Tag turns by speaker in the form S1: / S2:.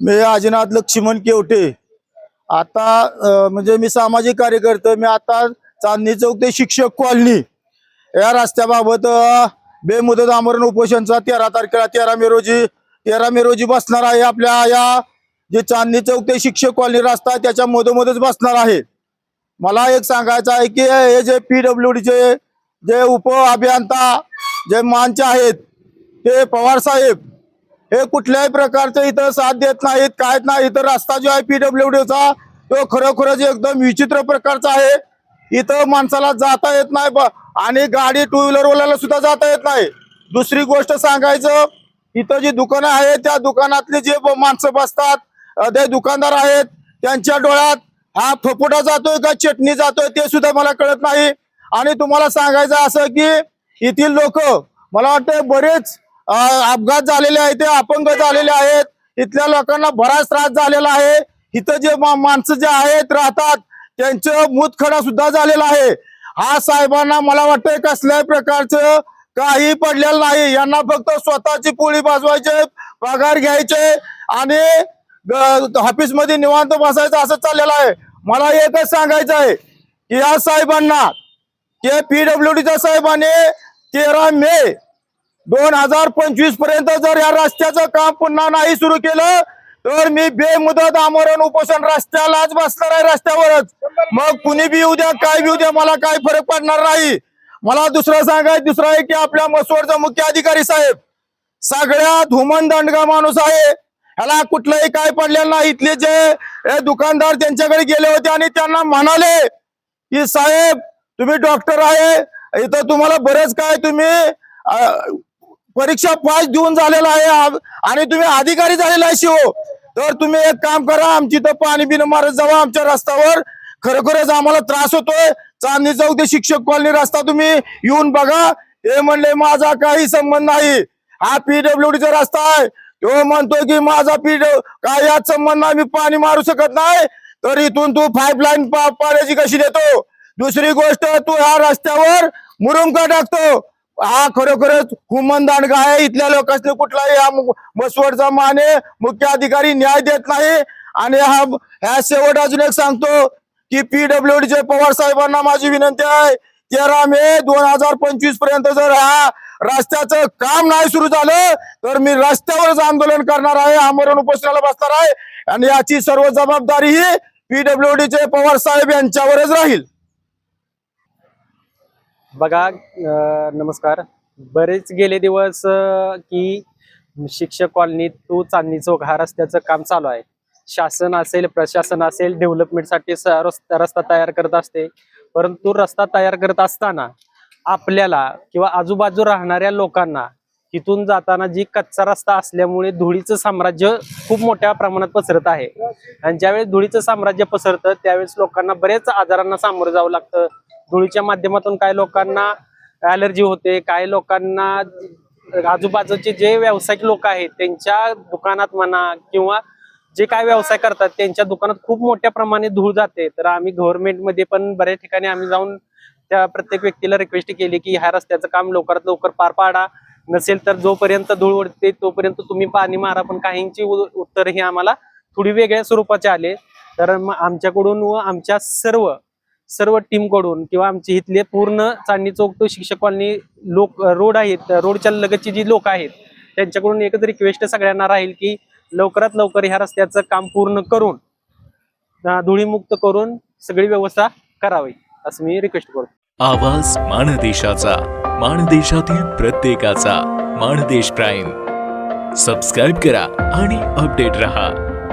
S1: मी आजीनाथ लक्ष्मण केवटे. आता म्हणजे मी सामाजिक कार्यकर्ते मी आता चांदणी चौक ते शिक्षक कॉलनी. या रस्त्याबाबत बेमुदत आमरण उपोषणचा तेरा तारखेला तेरा मे रोजी तेरा मे रोजी बसणार आहे आपल्या या जे चांदणी चौक ते शिक्षक कॉलनी रस्ता आहे त्याच्या मधोमधच बसणार आहे. मला एक सांगायचं आहे की हे जे पी डब्ल्यू डीचे जे उप अभियंता जे मानचे आहेत ते पवार साहेब हे कुठल्याही प्रकारचं इथं साथ देत नाहीत काय नाही. इथं रस्ता जो आहे पीडब्ल्यूडीचा तो खरोखरच एकदम विचित्र प्रकारचा आहे. इथं माणसाला जाता येत नाही आणि गाडी टू व्हीलरवाल्याला सुद्धा जाता येत नाही. दुसरी गोष्ट सांगायचं इथं जी दुकानं आहेत त्या दुकानातले जे माणसं बसतात ते दुकानदार आहेत त्यांच्या डोळ्यात हा फपोटा जातोय का चटणी जातोय ते सुद्धा मला कळत नाही. आणि तुम्हाला सांगायचं असं की येथील लोक मला वाटतं बरेच अपघात झालेले आहेत ते अपंग झालेले आहेत. इथल्या लोकांना बराच त्रास झालेला आहे. इथं जे मा- माणसं जे आहेत राहतात त्यांचं मूतखडा सुद्धा झालेला आहे. हा साहेबांना मला वाटतंय कसल्याही प्रकारचं काही पडलेलं नाही. यांना फक्त स्वतःची पोळी भाजवायचे पगार घ्यायचे आणि ऑफिसमध्ये निवांत बसायचं असं चाललेलं आहे. मला एकच सांगायचं आहे की या साहेबांना ते पीडब्ल्यू डीच्या साहेबांनी तेरा मे दोन हजार पंचवीसपर्यंत जर या रस्त्याचं काम पुन्हा नाही सुरू केलं तर मी बेमुदत आमरण उपोषण रस्त्यालाच बसणार आहे रस्त्यावरच. मग कुणी बी येऊ द्या काय बी उद्या द्या मला काय फरक पडणार नाही. मला दुसरं सांगाय दुसरं आहे की आपल्या मसवडचा मुख्य अधिकारी साहेब सगळ्यात धुमन दंडगा माणूस आहे. ह्याला कुठलंही काय पडलेलं नाही. इथले जे दुकानदार त्यांच्याकडे गेले होते आणि त्यांना म्हणाले की साहेब तुम्ही डॉक्टर आहे. इथं तुम्हाला बरेच काय तुम्ही परीक्षा पास देऊन झालेला आहे आणि तुम्ही अधिकारी झालेला आहे शिव. तर तुम्ही एक काम करा आमची इथं पाणी बिन मारत जावा आमच्या रस्त्यावर. खरोखरच आम्हाला त्रास होतोय. चांदणी चौक ते शिक्षक कॉलनी रस्ता तुम्ही येऊन बघा. ते म्हणले माझा काही संबंध नाही. हा पीडब्ल्यूडीचा रस्ता आहे. तो म्हणतोय की माझा पीडब्ल्यू काय यात संबंध नाही. मी पाणी मारू शकत नाही. तर इथून तू पाईपलाईन पाण्याची कशी देतो? दुसरी गोष्ट तू ह्या रस्त्यावर मुरुमका टाकतो? हा खरोखरच हुमन दांडगा आहे. इथल्या लोकांनी कुठलाही हा मसवडचा माने मुख्य अधिकारी न्याय देत नाही. आणि हा ह्या शेवट अजून एक सांगतो की पीडब्ल्यू चे पवार साहेबांना माझी विनंती आहे तेरा मे दोन हजार पंचवीसपर्यंत जर हा रस्त्याचं काम नाही सुरू झालं तर मी रस्त्यावरच आंदोलन करणार आहे. आमरण उपोषणाला बसणार आहे. आणि याची सर्व जबाबदारी ही पीडब्ल्यू चे पवार साहेब यांच्यावरच राहील.
S2: बघा नमस्कार. बरेच गेले दिवस की शिक्षक कॉलनीत तू चांदणी चौक हा रस्त्याचं काम चालू आहे. शासन असेल प्रशासन असेल डेव्हलपमेंटसाठी रस्ता रस्ता तयार करत असते. परंतु रस्ता तयार करत असताना आपल्याला किंवा आजूबाजू राहणाऱ्या लोकांना तिथून जाताना जी कच्चा रस्ता असल्यामुळे धुळीचं साम्राज्य खूप मोठ्या प्रमाणात पसरत आहे. आणि ज्यावेळेस धुळीचं साम्राज्य पसरतं त्यावेळेस लोकांना बरेच आजारांना सामोरं जावं लागतं. धुळीच्या माध्यमातून काही लोकांना ॲलर्जी होते काही लोकांना आजूबाजूचे जे व्यावसायिक लोक आहेत त्यांच्या दुकानात म्हणा किंवा जे काय व्यवसाय करतात त्यांच्या दुकानात खूप मोठ्या प्रमाणे धूळ जाते. तर आम्ही गव्हर्नमेंटमध्ये पण बऱ्याच ठिकाणी आम्ही जाऊन त्या प्रत्येक व्यक्तीला रिक्वेस्ट केली की ह्या रस्त्याचं काम लवकरात लवकर पार पाडा. नसेल तर जोपर्यंत धूळ उडते तोपर्यंत तुम्ही पाणी मारा. पण काहींची उ- उत्तर ही आम्हाला थोडी वेगळ्या स्वरूपाचे आले. तर मग आमच्याकडून व आमच्या सर्व सर्व टीमकडून किंवा आमची इथले पूर्ण चांदणी चौक तो शिक्षक लोक रोड आहेत रोडच्या लगतची जी लोक आहेत त्यांच्याकडून एकच रिक्वेस्ट सगळ्यांना राहील की लवकरात लवकर ह्या रस्त्याचं काम पूर्ण करून धुळीमुक्त करून सगळी व्यवस्था करावी असं मी रिक्वेस्ट करतो.
S3: आवाज माणदेशाचा माणदेशातील प्रत्येकाचा माणदेश प्राईम. सबस्क्राईब करा आणि अपडेट रहा.